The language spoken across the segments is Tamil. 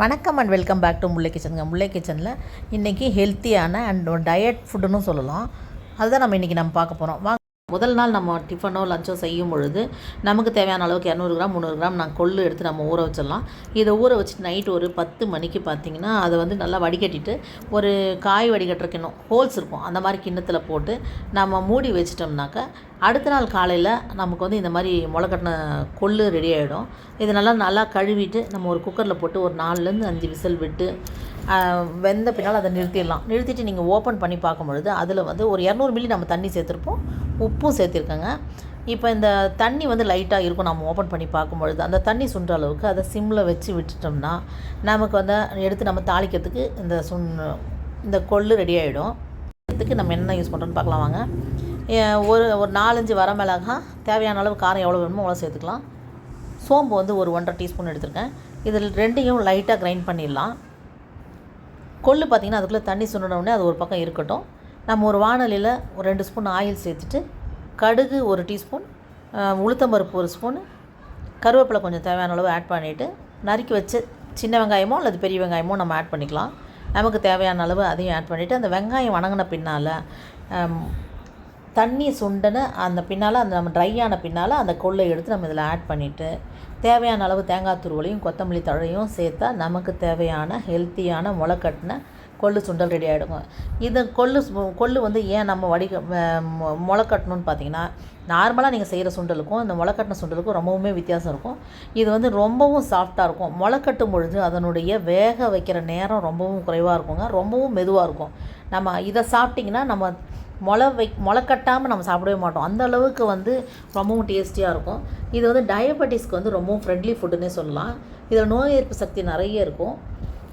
வணக்கம் and welcome back to Mullai கிச்சனுங்க Mullai கிச்சனில் இன்றைக்கி ஹெல்த்தியான அண்ட் டயட் ஃபுட்டுன்னு சொல்லலாம். அதுதான் நம்ம இன்றைக்கி நம்ம பார்க்க போகிறோம் வாங்க. முதல் நாள் நம்ம டிஃபனோ லஞ்சோ செய்யும் பொழுது நமக்கு தேவையான அளவுக்கு இரநூறு கிராம் முந்நூறு கிராம் நான் கொள்ளு எடுத்து நம்ம ஊற வச்சிடலாம். இதை ஊற வச்சுட்டு நைட் ஒரு பத்து மணிக்கு பார்த்தீங்கன்னா அதை வந்து நல்லா வடிகட்டிட்டு ஒரு காய் வடிகட்டுற கிண்ணம் ஹோல்ஸ் இருக்கும். அந்த மாதிரி கிண்ணத்தில் போட்டு நம்ம மூடி வச்சிட்டோம்னாக்கா அடுத்த நாள் காலையில் நமக்கு வந்து இந்த மாதிரி முளைக்கட்டின கொள்ளு ரெடி ஆகிடும் இது நல்லா நல்லா கழுவிட்டு நம்ம ஒரு குக்கரில் போட்டு ஒரு நாலுலேருந்து அஞ்சு விசில் விட்டு வெந்த பின்னால் அதை நிறுத்திடலாம். நிறுத்திட்டு நீங்கள் ஓப்பன் பண்ணி பார்க்கும் பொழுது அதில் வந்து ஒரு இரநூறு மில்லி நம்ம தண்ணி சேர்த்துருப்போம். உப்பும் சேர்த்துருக்கோங்க. இப்போ இந்த தண்ணி வந்து லைட்டாக இருக்கும் நம்ம ஓப்பன் பண்ணி பார்க்கும் பொழுது அந்த தண்ணி சுன்ற அளவுக்கு அதை சிம்மில் வச்சு விட்டுட்டோம்னா நமக்கு வந்து எடுத்து நம்ம தாளிக்கிறதுக்கு இந்த சுண் இந்த கொள்ளு ரெடி ஆகிடும் இதுக்கு நம்ம என்ன யூஸ் பண்ணுறோன்னு பார்க்கலாம் வாங்க. ஒரு ஒரு நாலஞ்சு வரமிளகா தேவையான அளவு காரம் எவ்வளோ வேணுமோ அவ்வளோ சேர்த்துக்கலாம். சோம்பு வந்து ஒரு ஒன்றரை டீஸ்பூன் எடுத்துருக்கேன். இதில் ரெண்டையும் லைட்டாக கிரைண்ட் பண்ணிடலாம். கொள்ளு பார்த்திங்கன்னா அதுக்குள்ளே தண்ணி சுண்டினோடனே அது ஒரு பக்கம் இருக்கட்டும். நம்ம ஒரு வானலியில் ஒரு ரெண்டு ஸ்பூன் ஆயில் சேர்த்துட்டு கடுகு ஒரு டீஸ்பூன் உளுத்தம்பருப்பு ஒரு ஸ்பூன் கருவேப்பிலை கொஞ்சம் தேவையான அளவு ஆட் பண்ணிவிட்டு நறுக்கி வச்சு சின்ன வெங்காயமோ அல்லது பெரிய வெங்காயமோ நம்ம ஆட் பண்ணிக்கலாம். நமக்கு தேவையான அளவு அதையும் ஆட் பண்ணிவிட்டு அந்த வெங்காயம் வணங்கின பின்னால் தண்ணி சுண்டனை அந்த பின்னால் அந்த நம்ம ட்ரை ஆன பின்னால் அந்த கொள்ளை எடுத்து நம்ம இதில் ஆட் பண்ணிவிட்டு தேவையான அளவு தேங்காய் துருவலையும் கொத்தமல்லி தழையும் சேர்த்தா நமக்கு தேவையான ஹெல்த்தியான முளைக்கட்டின கொள்ளு சுண்டல் ரெடி ஆகிடுங்க இது கொள்ளு கொள்ளு வந்து ஏன் நம்ம வடிக முளைக்கட்டணும்னு பார்த்தீங்கன்னா நார்மலாக நீங்கள் செய்கிற சுண்டலுக்கும் இந்த முளைக்கட்டின சுண்டலுக்கும் ரொம்பவுமே வித்தியாசம் இருக்கும். இது வந்து ரொம்பவும் சாஃப்டாக இருக்கும். முளைக்கட்டும் பொழுது அதனுடைய வேக வைக்கிற நேரம் ரொம்பவும் குறைவாக இருக்குங்க. ரொம்பவும் மெதுவாக இருக்கும். நம்ம இதை சாப்பிட்டிங்கன்னா நம்ம முளை வை முளை கட்டாமல் நம்ம சாப்பிடவே மாட்டோம். அந்த அளவுக்கு வந்து ரொம்பவும் டேஸ்டியாக இருக்கும். இது வந்து டயபெட்டிஸ்க்கு வந்து ரொம்பவும் ஃப்ரெண்ட்லி ஃபுட்டுன்னே சொல்லலாம். இதில் நோய் எதிர்ப்பு சக்தி நிறைய இருக்கும்.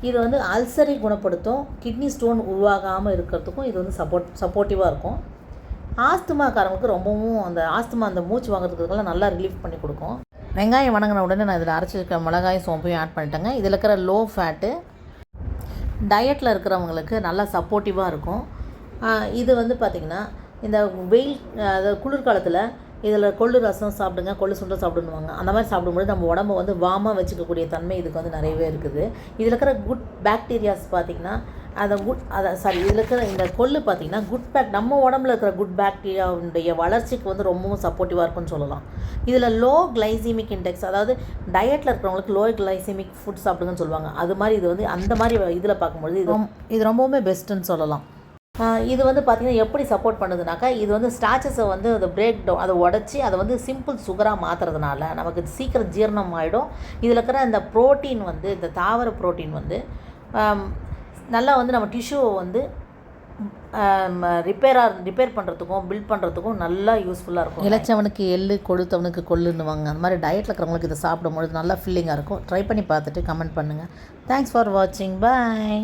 இது வந்து அல்சரை குணப்படுத்தும். கிட்னி ஸ்டோன் உருவாகாமல் இருக்கிறதுக்கும் இது வந்து சப்போர்ட் சப்போர்ட்டிவாக இருக்கும். ஆஸ்துமாக்காரங்களுக்கு ரொம்பவும் அந்த ஆஸ்துமா அந்த மூச்சு வாங்குறதுக்கெல்லாம் நல்லா ரிலீஃப் பண்ணி கொடுக்கும். வெங்காயம் வணங்கின உடனே நான் இதில் அரைச்சிருக்க மிளகாயும் சோம்பையும் ஆட் பண்ணிட்டேங்க. இதில் இருக்கிற லோ ஃபேட்டு டயட்டில் இருக்கிறவங்களுக்கு நல்லா சப்போர்ட்டிவாக இருக்கும். இது வந்து பார்த்திங்கன்னா இந்த வெயில் அதாவது குளிர்காலத்தில் இதில் கொள்ளு ரசம் சாப்பிடுங்க கொள்ளு சுண்டல் சாப்பிடுவாங்க அந்த மாதிரி சாப்பிடும்போது நம்ம உடம்பை வந்து வாமாக வச்சுக்கக்கூடிய தன்மை இதுக்கு வந்து நிறையவே இருக்குது. இதில் இருக்கிற குட் பாக்டீரியாஸ் பார்த்திங்கன்னா அதை குட் அதை சாரி இதில் இருக்கிற இந்த கொள்ளு பார்த்திங்கன்னா குட் பேக் நம்ம உடம்புல இருக்கிற குட் பாக்டீரியாவுடைய வளர்ச்சிக்கு வந்து ரொம்பவும் சப்போர்ட்டிவாக இருக்கும்னு சொல்லலாம். இதில் லோ கிளைசிமிக் இண்டெக்ஸ் அதாவது டயட்டில் இருக்கிறவங்களுக்கு லோ கிளைசிமிக் ஃபுட் சாப்பிடுங்கன்னு சொல்லுவாங்க. அது மாதிரி இது வந்து அந்த மாதிரி இதில் பார்க்கும்பொழுது இது இது ரொம்பவுமே பெஸ்ட்டுன்னு சொல்லலாம். இது வந்து பார்த்திங்கன்னா எப்படி சப்போர்ட் பண்ணுதுனாக்கா இது வந்து ஸ்டாச்சஸை வந்து அதை பிரேக் டவுன் அதை உடச்சி அதை வந்து சிம்பிள் சுகராக மாற்றுறதுனால நமக்கு சீக்கிரம் ஜீரணம் ஆகிடும் இதில் இருக்கிற இந்த புரோட்டீன் வந்து இந்த தாவர புரோட்டீன் வந்து நல்லா வந்து நம்ம டிஷ்யூவை வந்து ரிப்பேராக ரிப்பேர் பண்ணுறதுக்கும் பில்ட் பண்ணுறதுக்கும் நல்லா யூஸ்ஃபுல்லாக இருக்கும். இளைச்சவனுக்கு எள்ளு கொழுத்தவனுக்கு கொள்ளுன்னுவாங்க அந்த மாதிரி டயட்டில் இருக்கிறவங்களுக்கு இதை சாப்பிடும்பொழுது நல்லா ஃபில்லிங்காக இருக்கும். ட்ரை பண்ணி பார்த்துட்டு கமெண்ட் பண்ணுங்கள் தேங்க்ஸ் ஃபார் வாட்சிங் பாய்